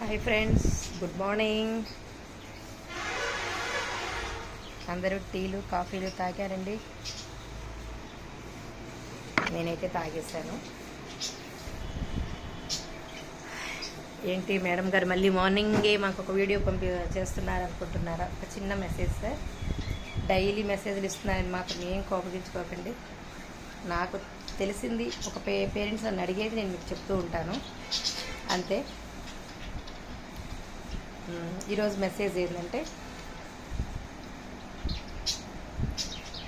Hi friends good morning అందరూ టీలు కాఫీలు తాగారండి. నేనైతే తాగేశాను. ఏంటి మేడం గారు మళ్ళీ మార్నింగే మాకు ఒక వీడియో పంపి చేస్తున్నారు అనుకుంటున్నారా ఒక చిన్న మెసేజ్ సార్. డైలీ మెసేజ్లు ఇస్తున్నారని మాత్రం ఏం కోపగించుకోకండి. నాకు తెలిసింది ఒక పే పేరెంట్స్ నన్ను అడిగేది నేను మీకు చెప్తూ ఉంటాను. అంతే. ఈరోజు మెసేజ్ ఏంటంటే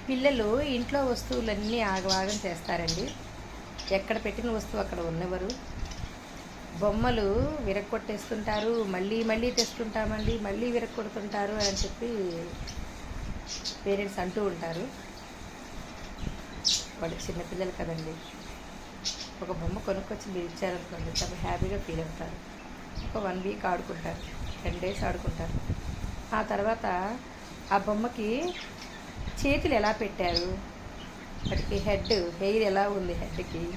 పిల్లలు ఇంట్లో వస్తువులన్నీ ఆగవాగం చేస్తారండి. ఎక్కడ పెట్టిన వస్తువు అక్కడ ఉన్నవారు. బొమ్మలు విరక్కొట్టేస్తుంటారు మళ్ళీ మళ్ళీ తెస్తుంటామండి మళ్ళీ విరక్కొడుతుంటారు అని చెప్పి పేరెంట్స్ అంటూ ఉంటారు. వాళ్ళు చిన్నపిల్లలు కదండి. ఒక బొమ్మ కొనుక్కొచ్చి మీరు ఇచ్చారనుకోండి చాలా హ్యాపీగా ఫీల్ అవుతారు. ఒక వన్ వీక్ ఆడుకుంటారు. టెన్ డేస్ ఆడుకుంటారు. ఆ తర్వాత ఆ బొమ్మకి చేతులు ఎలా పెట్టారు? వాటికి హెడ్ హెయిర్ ఎలా ఉంది హెడ్కి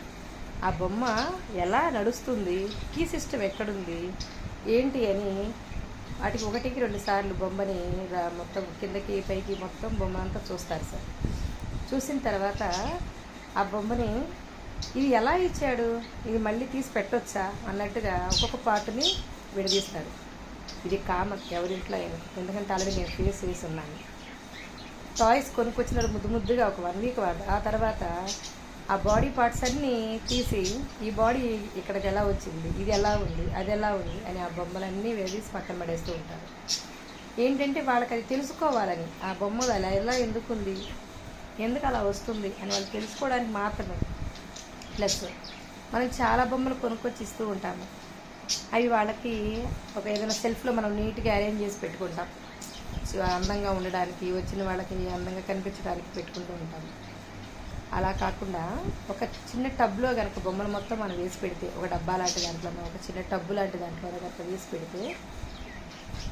ఆ బొమ్మ ఎలా నడుస్తుంది? కీ సిస్టమ్ ఎక్కడుంది? ఏంటి అని వాటికి ఒకటికి రెండు సార్లు బొమ్మని రా- మొత్తం కిందకి పైకి మొత్తం బొమ్మ అంతా చూస్తారు సార్. చూసిన తర్వాత ఆ బొమ్మని ఇది ఎలా ఇచ్చాడు? ఇది మళ్ళీ తీసి పెట్టొచ్చా? అన్నట్టుగా ఒక్కొక్క పార్ట్ని విడదీస్తారు. ఇది కామక్ ఎవరింట్లో అయినా. ఎందుకంటే ఆల్రెడీ నేను ఫేస్ చేసి ఉన్నాను. టాయ్స్ కొనుక్కొచ్చిన ముద్దు ముద్దుగా ఒక వన్ వీక్ వాడు. ఆ తర్వాత ఆ బాడీ పార్ట్స్ అన్నీ తీసి ఈ బాడీ ఇక్కడికి ఎలా వచ్చింది ఇది ఎలా ఉంది అది ఎలా ఉంది అని ఆ బొమ్మలన్నీ వేసి పక్కన పడేస్తూ ఉంటారు. ఏంటంటే వాళ్ళకి అది తెలుసుకోవాలని. ఆ బొమ్మలు అలా ఎలా ఎందుకుంది ఎందుకు అలా వస్తుంది అని వాళ్ళు తెలుసుకోవడానికి మాత్రమే. ప్లస్ మనం చాలా బొమ్మలు కొనుక్కొచ్చి ఇస్తూ ఉంటాము. అవి వాళ్ళకి ఒక ఏదైనా సెల్ఫ్లో మనం నీట్గా అరేంజ్ చేసి పెట్టుకుంటాం. సో అందంగా ఉండడానికి వచ్చిన వాళ్ళకి అందంగా కనిపించడానికి పెట్టుకుంటూ ఉంటాము అలా కాకుండా ఒక చిన్న టబ్లో కనుక బొమ్మలు మొత్తం మనం వేసి పెడితే ఒక డబ్బా లాంటి దాంట్లో ఒక చిన్న టబ్బు లాంటి దాంట్లో కనుక వేసి పెడితే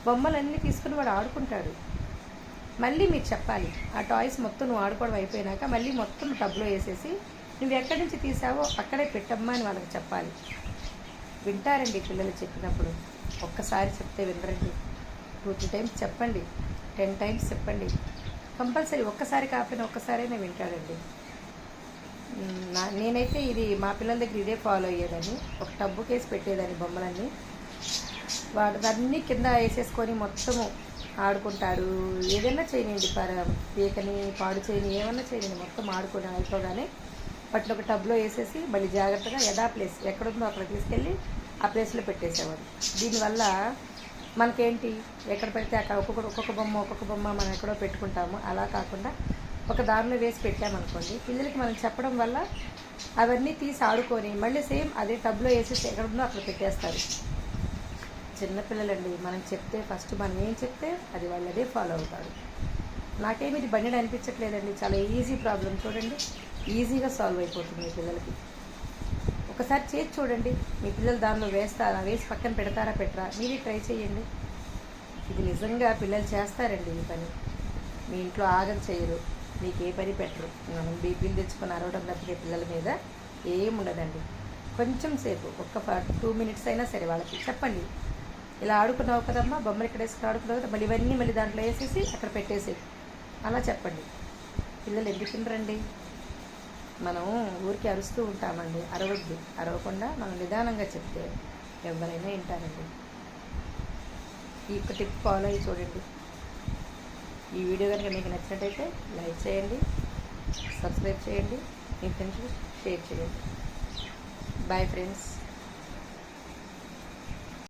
బొమ్మలన్నీ తీసుకుని వాడు ఆడుకుంటాడు. మళ్ళీ మీరు చెప్పాలి ఆ టాయ్స్ మొత్తం నువ్వు ఆడుకోవడం అయిపోయినాక మళ్ళీ మొత్తం టబ్లో వేసేసి నువ్వు ఎక్కడి నుంచి తీసావో అక్కడే పెట్టమ్మా అని వాళ్ళకి చెప్పాలి. వింటారండి పిల్లలు చెప్పినప్పుడు. ఒక్కసారి చెప్తే వినరండి. టూ త్రీ టైమ్స్ చెప్పండి. టెన్ టైమ్స్ చెప్పండి. కంపల్సరీ ఒక్కసారి కాకపోయినా ఒక్కసారైనా వింటాడండి. నా నేనైతే ఇది మా పిల్లల దగ్గర ఇదే ఫాలో అయ్యేదని ఒక టబ్బు కేసి పెట్టేదాన్ని బొమ్మలన్నీ. వాటిదన్నీ కింద వేసేసుకొని మొత్తము ఆడుకుంటాడు. ఏదైనా చేయనండి పీకని పాడు చేయని ఏమన్నా చేయని మొత్తం ఆడుకొని అయిపోగానే వాటిని ఒక టబ్లో వేసేసి మళ్ళీ జాగ్రత్తగా యథా ప్లేస్ ఎక్కడుందో అక్కడ తీసుకెళ్ళి ఆ ప్లేస్లో పెట్టేసేవారు దీనివల్ల మనకేంటి? ఎక్కడ పెడితే అక్కడ ఒక్కొక్క ఒక్కొక్క బొమ్మ ఒక్కొక్క బొమ్మ మనం ఎక్కడో పెట్టుకుంటాము. అలా కాకుండా ఒక దారిలో వేసి పెట్టామనుకోండి పిల్లలకి మనం చెప్పడం వల్ల అవన్నీ తీసి ఆడుకొని మళ్ళీ సేమ్ అదే టబ్లో వేసేసి ఎక్కడ ఉందో అక్కడ పెట్టేస్తారు. చిన్నపిల్లలండి మనం చెప్తే ఫస్ట్ మనం ఏం చెప్తే అది వాళ్ళు అదే ఫాలో అవుతారు. నాకేమి ఇది బండి అనిపించట్లేదండి. చాలా ఈజీ ప్రాబ్లం చూడండి ఈజీగా సాల్వ్ అయిపోతుంది మీ పిల్లలకి. ఒకసారి చేసి చూడండి మీ పిల్లలు దానిలో వేస్తారా? వేసి పక్కన పెడతారా పెట్టరా? మీరే ట్రై చేయండి. ఇది నిజంగా పిల్లలు చేస్తారండి ఈ పని. మీ ఇంట్లో ఆగం చేయరు. మీకు ఏ పని పెట్టరు. మనం బీపీలు తెచ్చుకొని అరవడం తప్పితే పిల్లల మీద ఏం ఉండదండి. కొంచెం సేపు ఒక్క టూ మినిట్స్ అయినా సరే వాళ్ళకి చెప్పండి. ఇలా ఆడుకున్నావు కదమ్మా బొమ్మలు ఇక్కడ వేసుకుని ఆడుకున్నావు కదా మళ్ళీ ఇవన్నీ మళ్ళీ దాంట్లో వేసేసి అక్కడ పెట్టేసేది అలా చెప్పండి. పిల్లలు ఎందుకు తినరండి? మనం ఊరికి అరుస్తూ ఉంటామండి. అరవద్దు. అరవకుండా మనం నిదానంగా చెప్తే ఎవరైనా వింటారండి. ఈ యొక్క టిప్ ఫాలో అయ్యి చూడండి. ఈ వీడియో కనుక మీకు నచ్చినట్టయితే లైక్ చేయండి సబ్స్క్రైబ్ చేయండి మీ ఫ్రెండ్స్ షేర్ చేయండి. Bye friends